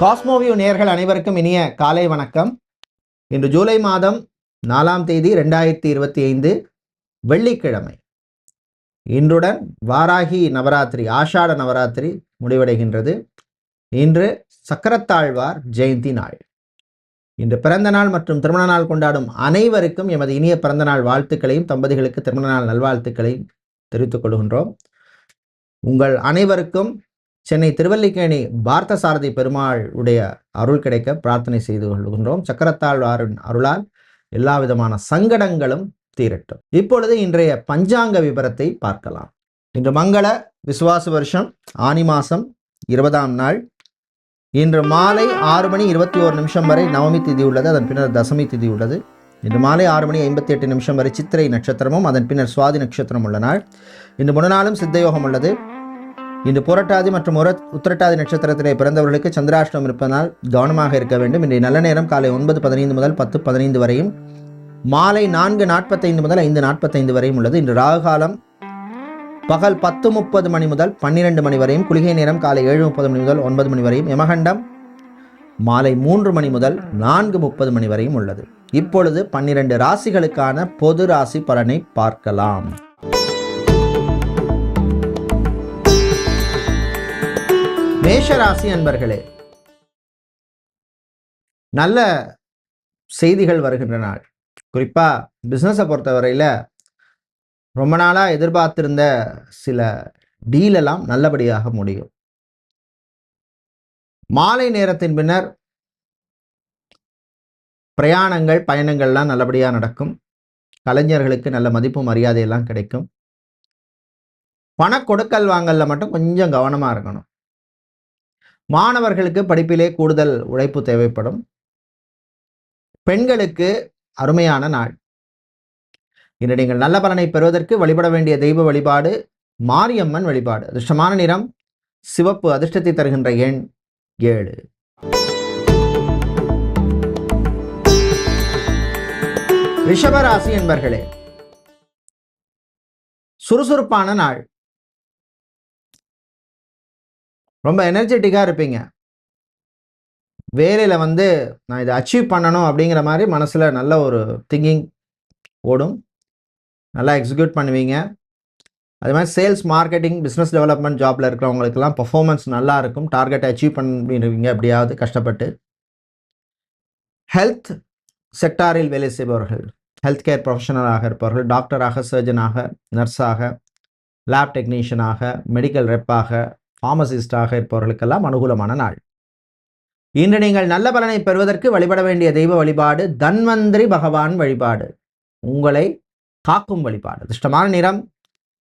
Cosmoview நேர்கள் அனைவருக்கும் இனிய காலை வணக்கம். இன்று ஜூலை மாதம் நாலாம் தேதி ரெண்டாயிரத்தி இருபத்தி ஐந்து வெள்ளிக்கிழமை. இன்றுடன் வாராகி நவராத்திரி ஆஷாட நவராத்திரி முடிவடைகின்றது. இன்று சக்கரத்தாழ்வார் ஜெயந்தி நாள். இன்று பிறந்த நாள் மற்றும் திருமண நாள் கொண்டாடும் அனைவருக்கும் எமது இனிய பிறந்த நாள் வாழ்த்துக்களையும் தம்பதிகளுக்கு திருமண நாள் நல்வாழ்த்துக்களையும் தெரிவித்துக் கொள்கின்றோம். உங்கள் அனைவருக்கும் சென்னை திருவல்லிக்கேணி பார்த்த சாரதி பெருமாள் உடைய அருள் கிடைக்க பிரார்த்தனை செய்து கொள்கின்றோம். சக்கரத்தாழ்வாரின் அருளால் எல்லா விதமான சங்கடங்களும் தீரட்டும். இப்பொழுது இன்றைய பஞ்சாங்க விபரத்தை பார்க்கலாம். இன்று மங்கள விசுவாச வருஷம் ஆனி மாசம் இருபதாம் நாள். இன்று மாலை ஆறு மணி இருபத்தி ஓரு நிமிஷம் வரை நவமி திதி உள்ளது அதன் பின்னர் தசமி திதி உள்ளது. இன்று மாலை ஆறு மணி ஐம்பத்தி எட்டு நிமிஷம் வரை சித்திரை நட்சத்திரமும் அதன் பின்னர் சுவாதி நட்சத்திரம் உள்ள நாள். இன்று முன்னாளும் சித்தயோகம் உள்ளது. இன்று புரட்டாதி மற்றும் உர உத்திரட்டாதி நட்சத்திரத்திலே பிறந்தவர்களுக்கு சந்திராஷ்டமம் இருப்பதனால் கவனமாக இருக்க வேண்டும். இன்றைய நல்ல நேரம் காலை ஒன்பது பதினைந்து முதல் பத்து பதினைந்து வரையும். மாலை நான்கு நாற்பத்தைந்து முதல் ஐந்து நாற்பத்தைந்து வரையும் உள்ளது. இன்று ராகுகாலம் பகல் பத்து முப்பது மணி முதல் பன்னிரெண்டு மணி வரையும். குளிகை நேரம் காலை ஏழு முப்பது மணி முதல் ஒன்பது மணி வரையும். யமகண்டம் மாலை மூன்று மணி முதல் நான்கு முப்பது மணி வரையும் உள்ளது. இப்பொழுது பன்னிரண்டு ராசிகளுக்கான பொது ராசி பலனை பார்க்கலாம். மேஷராசி அன்பர்களே நல்ல செய்திகள் வருகின்ற நாள். குறிப்பாக பிஸ்னஸை பொறுத்தவரையில் ரொம்ப நாளாக எதிர்பார்த்திருந்த சில டீலெல்லாம் நல்லபடியாக முடியும். மாலை நேரத்தின் பின்னர் பிரயாணங்கள் பயணங்கள்லாம் நல்லபடியாக நடக்கும். கலைஞர்களுக்கு நல்ல மதிப்பு மரியாதையெல்லாம் கிடைக்கும். பண கொடுக்கல் வாங்கல்ல மட்டும் கொஞ்சம் கவனமாக இருக்கணும். மாணவர்களுக்கு படிப்பிலே கூடுதல் உழைப்பு தேவைப்படும். பெண்களுக்கு அருமையான நாள். இன்று நீங்கள் நல்ல பலனை பெறுவதற்கு வழிபட வேண்டிய தெய்வ வழிபாடு மாரியம்மன் வழிபாடு. அதிர்ஷ்டமான நிறம் சிவப்பு அதிர்ஷ்டத்தை தருகின்ற எண் ஏழு. ரிஷபராசி என்பர்களே சுறுசுறுப்பான நாள். ரொம்ப எனர்ஜெட்டிக்காக இருப்பீங்க. வேலையில் வந்து நான் இதை அச்சீவ் பண்ணணும் அப்படிங்கிற மாதிரி மனசில் நல்ல ஒரு திங்கிங் ஓடும். நல்லா எக்ஸிக்யூட் பண்ணுவீங்க. அது மாதிரி சேல்ஸ் மார்க்கெட்டிங் பிஸ்னஸ் டெவலப்மெண்ட் ஜாப்பில் இருக்கிறவங்களுக்கெல்லாம் பர்ஃபார்மன்ஸ் நல்லா இருக்கும். டார்கெட்டை அச்சீவ் பண்ணிடுவீங்க எப்படியாவது கஷ்டப்பட்டு. ஹெல்த் செக்டாரில் வேலை செய்பவர்கள் ஹெல்த் கேர் ப்ரொஃபஷனலாக இருப்பவர்கள் டாக்டராக சர்ஜனாக நர்ஸாக லேப் டெக்னீஷியனாக மெடிக்கல் ரெப்பாக ஃபார்மசிஸ்டாக இருப்பவர்களுக்கெல்லாம் அனுகூலமான நாள். இன்று நீங்கள் நல்ல பலனை பெறுவதற்கு வழிபட வேண்டிய தெய்வ வழிபாடு தன்வந்திரி பகவான் வழிபாடு. உங்களை காக்கும் வழிபாடு. அதிர்ஷ்டமான நிறம்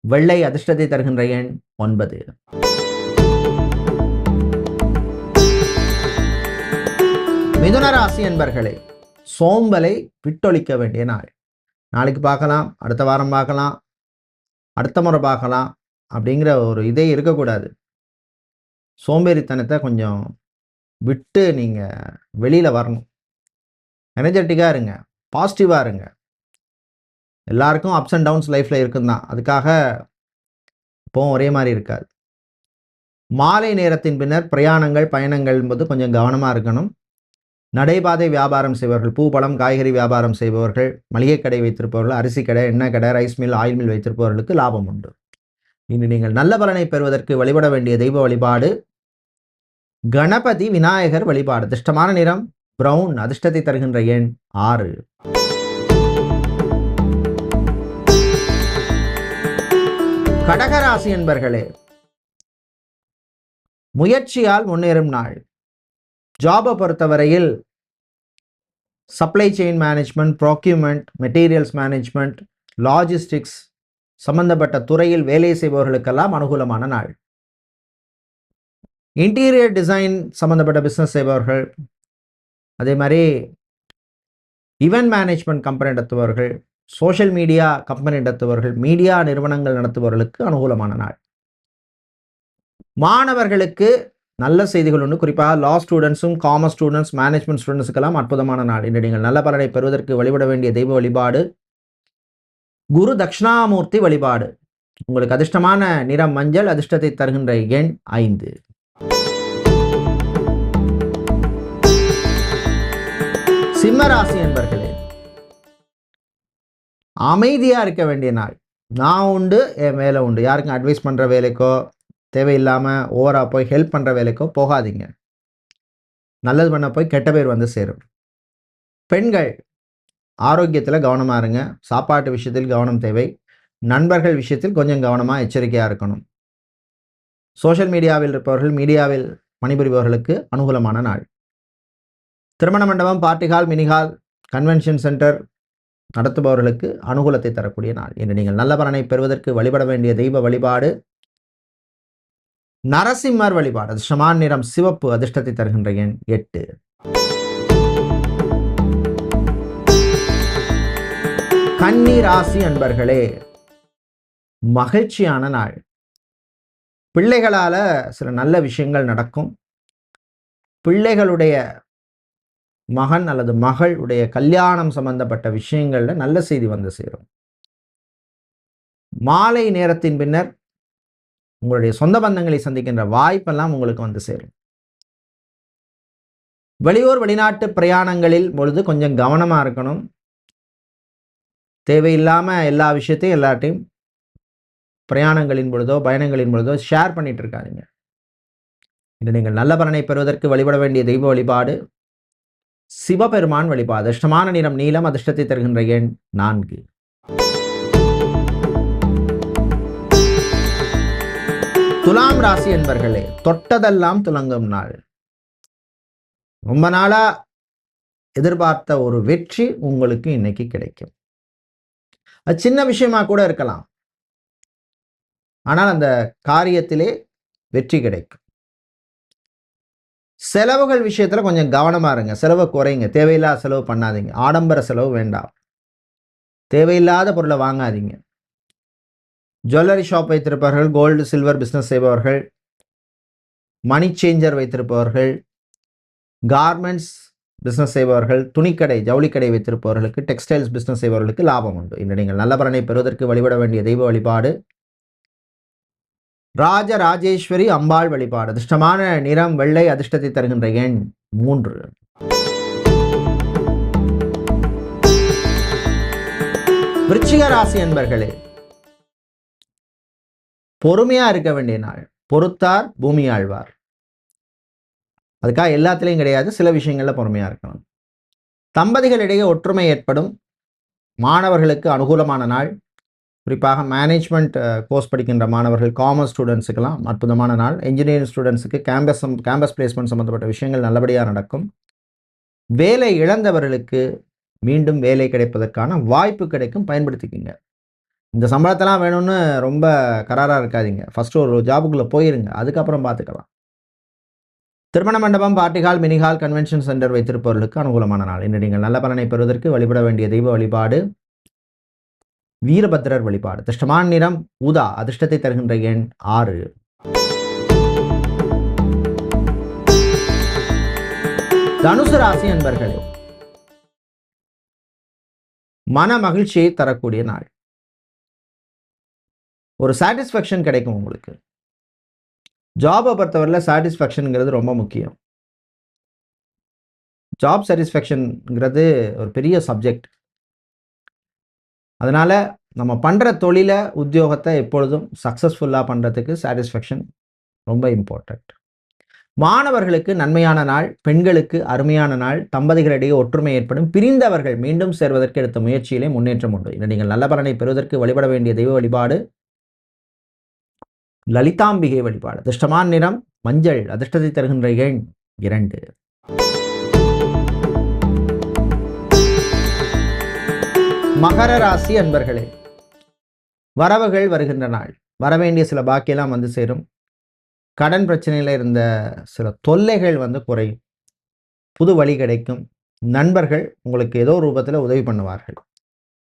வெள்ளை அதிர்ஷ்டத்தை தருகின்ற எண் ஒன்பது. மிதுன ராசி என்பர்களே சோம்பலை விட்டொழிக்க வேண்டிய நாள். நாளைக்கு பார்க்கலாம் அடுத்த வாரம் பார்க்கலாம் அடுத்த முறை பார்க்கலாம் அப்படிங்கிற ஒரு இதே இருக்கக்கூடாது. சோம்பேறித்தனத்தை கொஞ்சம் விட்டு நீங்கள் வெளியில் வரணும். எனர்ஜெட்டிக்காக இருங்க பாசிட்டிவாக இருங்க. எல்லாருக்கும் அப்ஸ் அண்ட் டவுன்ஸ் லைஃப்பில் இருக்குந்தான். அதுக்காக இப்போவும் ஒரே மாதிரி இருக்காது. மாலை நேரத்தின் பின்னர் பிரயாணங்கள் பயணங்கள் என்பது கொஞ்சம் கவனமாக இருக்கணும். நடைபாதை வியாபாரம் செய்பவர்கள் பூ பழம் காய்கறி வியாபாரம் செய்பவர்கள் மளிகை கடை வைத்திருப்பவர்கள் அரிசி கடை எண்ணெய் கடை ரைஸ் மில் ஆயில் மில் வைத்திருப்பவர்களுக்கு லாபம் உண்டு. இன்று நீங்கள் நல்ல பலனை பெறுவதற்கு வழிபட வேண்டிய தெய்வ வழிபாடு கணபதி விநாயகர் வழிபாடு. அதிர்ஷ்டமான நிறம் பிரவுன் அதிர்ஷ்டத்தை தருகின்ற எண் ஆறு. கடகராசி என்பர்களே முயற்சியால் முன்னேறும் நாள். ஜாபை பொறுத்தவரையில் supply chain management procurement materials management logistics சம்பந்தப்பட்ட துறையில் வேலை செய்பவர்களுக்கெல்லாம் அனுகூலமான நாள். இன்டீரியர் டிசைன் சம்மந்தப்பட்ட பிஸ்னஸ் செய்பவர்கள் அதே மாதிரி இவெண்ட் மேனேஜ்மெண்ட் கம்பெனி நடத்துபவர்கள் சோஷியல் மீடியா கம்பெனி நடத்துபவர்கள் மீடியா நிறுவனங்கள் நடத்துபவர்களுக்கு அனுகூலமான நாள். மாணவர்களுக்கு நல்ல செய்திகள் ஒன்று குறிப்பாக லா ஸ்டூடெண்ட்ஸும் காமர்ஸ் ஸ்டூடெண்ட்ஸ் மேனேஜ்மெண்ட் ஸ்டூடெண்ட்ஸுக்கெல்லாம் அற்புதமான நாள். இன்று நீங்கள் நல்ல பலனை பெறுவதற்கு வழிபட வேண்டிய தெய்வ வழிபாடு குரு தட்சிணாமூர்த்தி வழிபாடு. உங்களுக்கு அதிர்ஷ்டமான நிறம் மஞ்சள் அதிர்ஷ்டத்தை தருகின்ற எண் ஐந்து. சிம்மராசி என்பர்களே அமைதியாக இருக்க வேண்டிய நாள். நான் உண்டு என் வேலை உண்டு. யாருக்கும் அட்வைஸ் பண்ணுற வேலைக்கோ தேவையில்லாமல் ஓவராக போய் ஹெல்ப் பண்ணுற வேலைக்கோ போகாதீங்க. நல்லது பண்ண போய் கெட்ட பேர் வந்து சேரும். பெண்கள் ஆரோக்கியத்தில் கவனமாக இருங்க. சாப்பாட்டு விஷயத்தில் கவனம் தேவை. நண்பர்கள் விஷயத்தில் கொஞ்சம் கவனமாக எச்சரிக்கையாக இருக்கணும். சோஷியல் மீடியாவில் இருப்பவர்கள் மீடியாவில் பணிபுரிபவர்களுக்கு அனுகூலமான நாள். திருமண மண்டபம் party hall mini hall convention centre நடத்துபவர்களுக்கு அனுகூலத்தை தரக்கூடிய நாள். என்று நீங்கள் நல்ல பலனை பெறுவதற்கு வழிபட வேண்டிய தெய்வ வழிபாடு நரசிம்மர் வழிபாடு அதிர்ஷ்டமான நிறம் சிவப்பு அதிர்ஷ்டத்தை தருகின்ற எண் எட்டு. கன்னி ராசி அன்பர்களே மகிழ்ச்சியான நாள். பிள்ளைகளால சில நல்ல விஷயங்கள் நடக்கும். பிள்ளைகளுடைய மகன் அல்லது மகள் உடைய கல்யாணம் சம்பந்தப்பட்ட விஷயங்கள்ல நல்ல செய்தி வந்து சேரும். மாலை நேரத்தின் பின்னர் உங்களுடைய சொந்த பந்தங்களை சந்திக்கின்ற வாய்ப்பெல்லாம் உங்களுக்கு வந்து சேரும். வெளியூர் வெளிநாட்டு பிரயாணங்களில் பொழுது கொஞ்சம் கவனமா இருக்கணும். தேவையில்லாம எல்லா விஷயத்தையும் எல்லாட்டையும் பிரயாணங்களின் பொழுதோ பயணங்களின் பொழுதோ ஷேர் பண்ணிட்டு இருக்காதீங்க. இன்று நீங்கள் நல்ல பலனை பெறுவதற்கு வழிபட வேண்டிய தெய்வ வழிபாடு சிவபெருமான் வழிபாடு. அதிர்ஷ்டமான நிறம் நீளம் அதிர்ஷ்டத்தை தருகின்ற எண் நான்கு. துலாம் ராசி என்பர்களே தொட்டதெல்லாம் துலங்கும் நாள். ரொம்ப நாளா எதிர்பார்த்த ஒரு வெற்றி உங்களுக்கு இன்னைக்கு கிடைக்கும். அது சின்ன விஷயமா கூட இருக்கலாம். ஆனால் அந்த காரியத்திலே வெற்றி கிடைக்கும். செலவுகள் விஷயத்தில் கொஞ்சம் கவனமா இருங்க. செலவை குறைங்க. தேவையில்லாத செலவு பண்ணாதீங்க. ஆடம்பர செலவு வேண்டாம். தேவையில்லாத பொருளை வாங்காதீங்க. ஜுவல்லரி ஷாப் வைத்திருப்பவர்கள் கோல்டு சில்வர் பிஸ்னஸ் செய்பவர்கள் மணி சேஞ்சர் வைத்திருப்பவர்கள் கார்மெண்ட்ஸ் பிஸ்னஸ் செய்பவர்கள் துணிக்கடை ஜவுளிக்கடை வைத்திருப்பவர்களுக்கு டெக்ஸ்டைல்ஸ் பிஸ்னஸ் செய்பவர்களுக்கு லாபம் உண்டு. இன்று நீங்கள் நல்ல பலனை பெறுவதற்கு வழிபட வேண்டிய தெய்வ வழிபாடு ராஜ ராஜேஸ்வரி அம்பாள் வழிபாடு. அதிர்ஷ்டமான நிறம் வெள்ளை அதிர்ஷ்டத்தை தருகின்ற எண் மூன்று. விருச்சிக ராசி என்பர்களே பொறுமையா இருக்க வேண்டிய நாள். பொறுத்தார் பூமி ஆழ்வார். அதுக்காக எல்லாத்துலேயும் கிடையாது சில விஷயங்களில் பொறுமையா இருக்கணும் தம்பதிகளிடையே ஒற்றுமை ஏற்படும். மாணவர்களுக்கு அனுகூலமான நாள். குறிப்பாக மேனேஜ்மெண்ட் கோர்ஸ் படிக்கின்ற மாணவர்கள் காமர்ஸ் ஸ்டூடெண்ட்ஸுக்கெல்லாம் அற்புதமான நாள். இன்ஜினியரிங் ஸ்டூடெண்ட்ஸுக்கு கேம்பஸ் கேம்பஸ் பிளேஸ்மெண்ட் சம்மந்தப்பட்ட விஷயங்கள் நல்லபடியாக நடக்கும். வேலை இழந்தவர்களுக்கு மீண்டும் வேலை கிடைப்பதற்கான வாய்ப்பு கிடைக்கும். பயன்படுத்திக்கிங்க. இந்த சம்பளத்தெல்லாம் வேணும்னு ரொம்ப கராராக இருக்காதீங்க. ஃபஸ்ட்டு ஒரு ஜாபுக்குள்ளே போயிருங்க. அதுக்கப்புறம் பார்த்துக்கலாம் திருமண மண்டபம் party hall mini hall convention centre வைத்திருப்பவர்களுக்கு அனுகூலமான நாள். இன்று நீங்கள் நல்ல பலனை பெறுவதற்கு வழிபட வேண்டிய தெய்வ வழிபாடு வீரபத்ரர் வழிபாடு. அதிர்ஷ்டமான நிறம் ஊதா அதிர்ஷ்டத்தை தருகின்ற எண் ஆறு. தனுசு ராசி அன்பர்களே மன மகிழ்ச்சியை தரக்கூடிய நாள். ஒரு சாட்டிஸ்ஃபேக்ஷன் கிடைக்கும் உங்களுக்கு. ஜாபை பொறுத்தவரையில் சாட்டிஸ்ஃபேக்ஷனுங்கிறது ரொம்ப முக்கியம். ஜாப் சாட்டிஸ்ஃபேக்ஷனுங்கிறது ஒரு பெரிய சப்ஜெக்ட் அதனால் நம்ம பண்ணுற தொழிலை உத்தியோகத்தை எப்பொழுதும் சக்ஸஸ்ஃபுல்லாக பண்ணுறதுக்கு சாட்டிஸ்ஃபேக்ஷன் ரொம்ப இம்பார்ட்டண்ட் மாணவர்களுக்கு நன்மையான நாள் பெண்களுக்கு அருமையான நாள் தம்பதிகளிடையே ஒற்றுமை ஏற்படும் பிரிந்தவர்கள் மீண்டும் சேர்வதற்கு எடுத்த முயற்சியிலே முன்னேற்றம் உண்டு. இன்று நீங்கள் நல்ல பலனை பெறுவதற்கு வழிபட வேண்டிய தெய்வ வழிபாடு லலிதாம்பிகை வழிபாடு. அதிர்ஷ்டமான நிறம் மஞ்சள் அதிர்ஷ்டத்தை தருகின்ற எண் இரண்டு. மகர ராசி அன்பர்களே வரவுகள் வருகின்ற நாள். வரவேண்டிய சில பாக்கியெல்லாம் வந்து சேரும். கடன் பிரச்சனையில் இருந்த சில தொல்லைகள் வந்து குறையும். புது வழி கிடைக்கும். நண்பர்கள் உங்களுக்கு ஏதோ ஒரு ரூபத்தில் உதவி பண்ணுவார்கள்.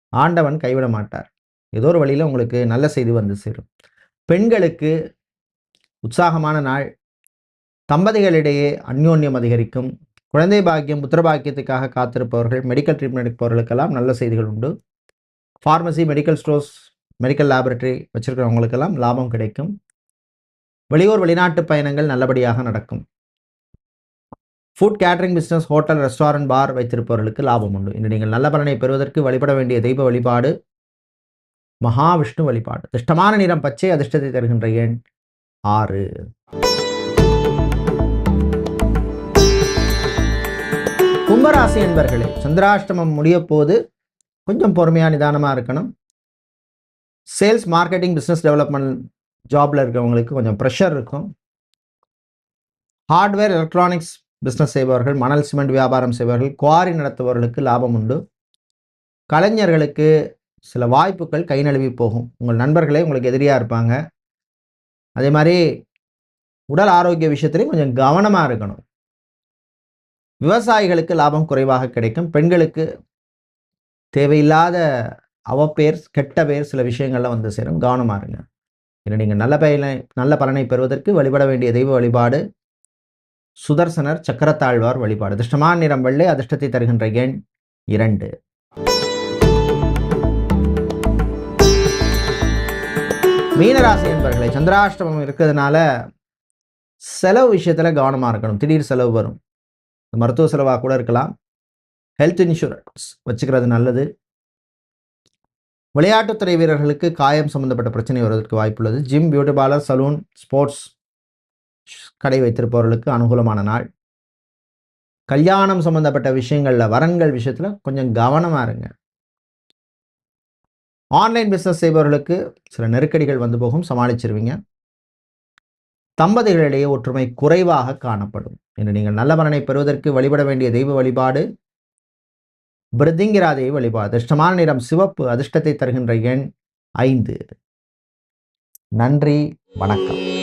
ஆண்டவன் கைவிட மாட்டார். ஏதோ ஒரு வழியில் உங்களுக்கு நல்ல செய்தி வந்து சேரும். பெண்களுக்கு உற்சாகமான நாள். தம்பதிகளிடையே அந்யோன்யம் அதிகரிக்கும். குழந்தை பாக்கியம் புத்திர பாக்கியத்துக்காக காத்திருப்பவர்கள் மெடிக்கல் ட்ரீட்மெண்ட் எடுப்பவர்களுக்கெல்லாம் நல்ல செய்திகள் உண்டு. Pharmacy medical stores medical laboratory வச்சுருக்கிறவங்களுக்கெல்லாம் லாபம் கிடைக்கும். வெளியூர் வெளிநாட்டு பயணங்கள் நல்லபடியாக நடக்கும். Food catering business hotel restaurant bar வைத்திருப்பவர்களுக்கு லாபம் உண்டு. இன்று நீங்கள் நல்ல பலனை பெறுவதற்கு வழிபட வேண்டிய தெய்வ வழிபாடு மகாவிஷ்ணு வழிபாடு. அதிர்ஷ்டமான நிறம் பச்சை அதிர்ஷ்டத்தை தருகின்ற எண் ஆறு. கும்பராசி என்பர்களே சந்திராஷ்டமம் முடிய போது கொஞ்சம் பொறுமையாக நிதானமாக இருக்கணும். சேல்ஸ் மார்க்கெட்டிங் பிஸ்னஸ் டெவலப்மெண்ட் ஜாபில் இருக்கிறவங்களுக்கு கொஞ்சம் ப்ரெஷர் இருக்கும். ஹார்ட்வேர் எலக்ட்ரானிக்ஸ் பிஸ்னஸ் செய்பவர்கள் மணல் சிமெண்ட் வியாபாரம் செய்பவர்கள் குவாரி நடத்துபவர்களுக்கு லாபம் உண்டு. கலைஞர்களுக்கு சில வாய்ப்புகள் கை நழுவி போகும். உங்கள் நண்பர்களே உங்களுக்கு எதிரியாக இருப்பாங்க. அதே மாதிரி உடல் ஆரோக்கிய விஷயத்துலையும் கொஞ்சம் கவனமாக இருக்கணும். விவசாயிகளுக்கு லாபம் குறைவாக கிடைக்கும். பெண்களுக்கு தேவையில்லாத அவப்பேர் கெட்ட பேர் சில விஷயங்கள்லாம் வந்து சேரும். கவனமாக இருங்க. ஏன்னா நீங்கள் நல்ல பயனை நல்ல பலனை பெறுவதற்கு வழிபட வேண்டிய தெய்வ வழிபாடு சுதர்சனர் சக்கரத்தாழ்வார் வழிபாடு. அதிர்ஷ்டமான நிறம் வெள்ளை அதிர்ஷ்டத்தை தருகின்ற எண் இரண்டு. மீனராசி என்பர்களை சந்திராஷ்டமம் இருக்கிறதுனால செலவு விஷயத்தில் கவனமாக இருக்கணும். திடீர் செலவு வரும். மருத்துவ செலவாக கூட இருக்கலாம். ஹெல்த் இன்சூரன்ஸ் வச்சுக்கிறது நல்லது. விளையாட்டுத்துறை வீரர்களுக்கு காயம் சம்மந்தப்பட்ட பிரச்சனை வருவதற்கு வாய்ப்புள்ளது. Gym beauty parlour saloon sports கடை வைத்திருப்பவர்களுக்கு அனுகூலமான நாள். கல்யாணம் சம்மந்தப்பட்ட விஷயங்களில் வரன்கள் விஷயத்தில் கொஞ்சம் கவனமாக இருங்க. ஆன்லைன் பிஸ்னஸ் செய்பவர்களுக்கு சில நெருக்கடிகள் வந்து போகும். சமாளிச்சிருவீங்க. தம்பதிகளிடையே ஒற்றுமை குறைவாக காணப்படும். என்று நீங்கள் நல்ல பலனை பெறுவதற்கு வழிபட வேண்டிய தெய்வ வழிபாடு பிருதிங்கிரா தெய்வ வழிபாடு அதிர்ஷ்டமான நிறம் சிவப்பு அதிர்ஷ்டத்தை தருகின்ற எண் ஐந்து. நன்றி வணக்கம்.